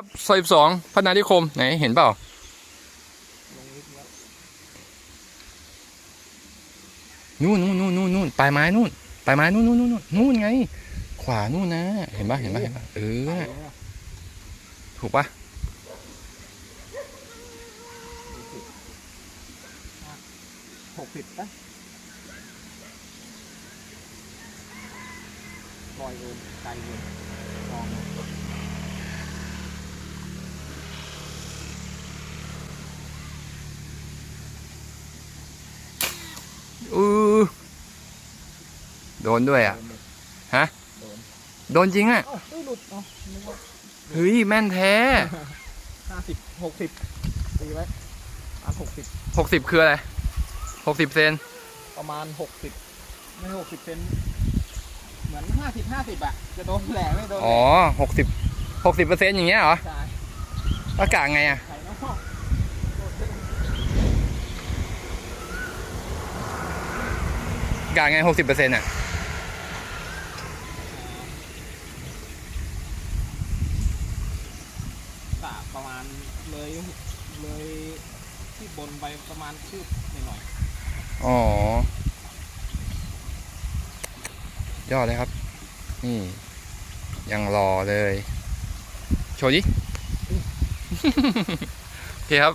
ครับซอยสองพัฒนานิคมไหนเห็นเปล่านู่นนู่นนู่นนู่นนู่นปลายไม้นู่นปลายไม้นู่นนู่นนู่นนู่นไง ขวานู่นนะ เห็นปะเห็นปะเห็นปะเออ ถูกปะหกสิบปะลอยเอินไกลเอินมอง อือโดนด้วยอะโดนเลยฮะโดนโดนจริงอะเอ้าเฮ้ยหลุดเนาะนึกว่าเฮ้ยแม่นแท้ห้าสิบหกสิบตีไว้อันหกสิบหกสิบคืออะไรหกสิบเซนประมาณหกสิบไม่หกสิบเซนเหมือนห้าสิบห้าสิบอะจะโดนแหลกไม่โดนแหลอ๋อกหกสิบหกสิบเปอร์เซ็นต์อย่างเงี้ยเหรอใช่อากาศไงอะไข่นอกอากาศไงหกสิบเปอร์เซ็นต์อะะประมาณเลยเลยที่บนไปประมาณคืบหน่อยอ๋อยอดเลยครับ นี่ ยังรอเลย โชว์ดิ โอเคครับ